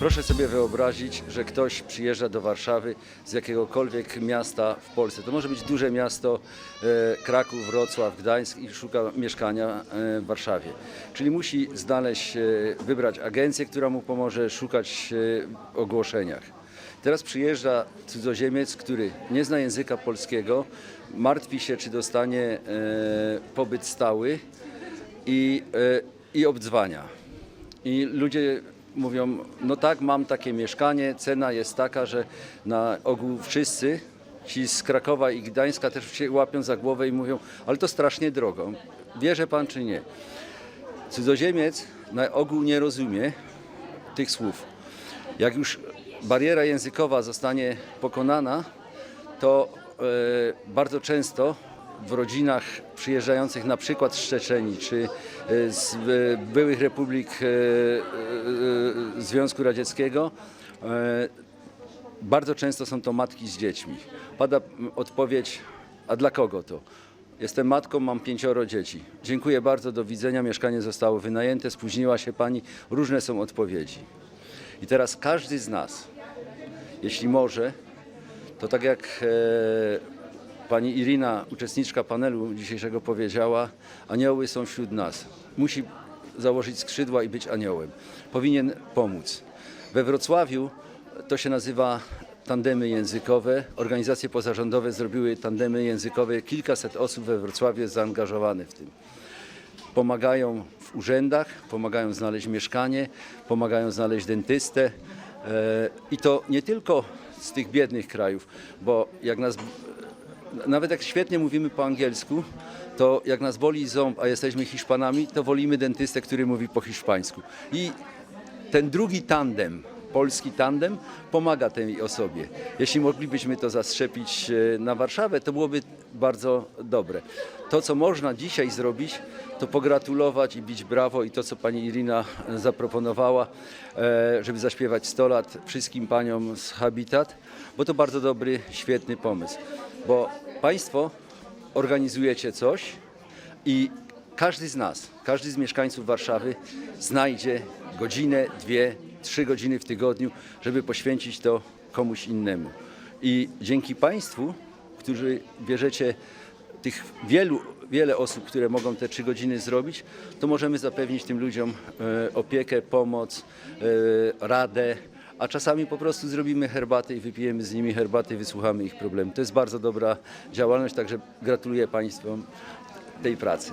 Proszę sobie wyobrazić, że ktoś przyjeżdża do Warszawy z jakiegokolwiek miasta w Polsce. To może być duże miasto, e, Kraków, Wrocław, Gdańsk i szuka mieszkania e, w Warszawie. Czyli musi znaleźć, e, wybrać agencję, która mu pomoże szukać w ogłoszeniach. Teraz przyjeżdża cudzoziemiec, który nie zna języka polskiego, martwi się, czy dostanie pobyt stały i, i obdzwania. I ludzie mówią, no tak, mam takie mieszkanie, cena jest taka, że na ogół wszyscy, ci z Krakowa i Gdańska też się łapią za głowę i mówią, ale to strasznie drogo. Wierzy pan czy nie? Cudzoziemiec na ogół nie rozumie tych słów. Jak już bariera językowa zostanie pokonana, to e, bardzo często w rodzinach przyjeżdżających na przykład z Czeczenii czy e, z e, byłych republik e, Związku Radzieckiego, e, bardzo często są to matki z dziećmi. Pada odpowiedź, a dla kogo to? Jestem matką, mam pięcioro dzieci. Dziękuję bardzo, do widzenia. Mieszkanie zostało wynajęte, spóźniła się pani. Różne są odpowiedzi. I teraz każdy z nas, jeśli może, to tak jak e, pani Irina, uczestniczka panelu dzisiejszego powiedziała, anioły są wśród nas. Musi założyć skrzydła i być aniołem. Powinien pomóc. We Wrocławiu to się nazywa tandemy językowe. Organizacje pozarządowe zrobiły tandemy językowe. Kilkaset osób we Wrocławiu jest zaangażowanych w tym pomagają w urzędach, pomagają znaleźć mieszkanie, pomagają znaleźć dentystę. E, I to nie tylko z tych biednych krajów, bo jak nas, nawet jak świetnie mówimy po angielsku, to jak nas boli ząb, a jesteśmy Hiszpanami, to wolimy dentystę, który mówi po hiszpańsku. I ten drugi tandem, polski tandem, pomaga tej osobie. Jeśli moglibyśmy to zastrzepić e, na Warszawę, to byłoby bardzo dobre. To, co można dzisiaj zrobić, to pogratulować i bić brawo i to, co pani Irina zaproponowała, e, żeby zaśpiewać 100 lat wszystkim paniom z Habitat, bo to bardzo dobry, świetny pomysł. Bo państwo organizujecie coś i każdy z nas, każdy z mieszkańców Warszawy znajdzie godzinę, dwie, trzy godziny w tygodniu, żeby poświęcić to komuś innemu. I dzięki Państwu, którzy bierzecie tych wielu, wiele osób, które mogą te trzy godziny zrobić, to możemy zapewnić tym ludziom e, opiekę, pomoc, e, radę, a czasami po prostu zrobimy herbatę i wypijemy z nimi herbatę i wysłuchamy ich problemów. To jest bardzo dobra działalność, także gratuluję Państwu tej pracy.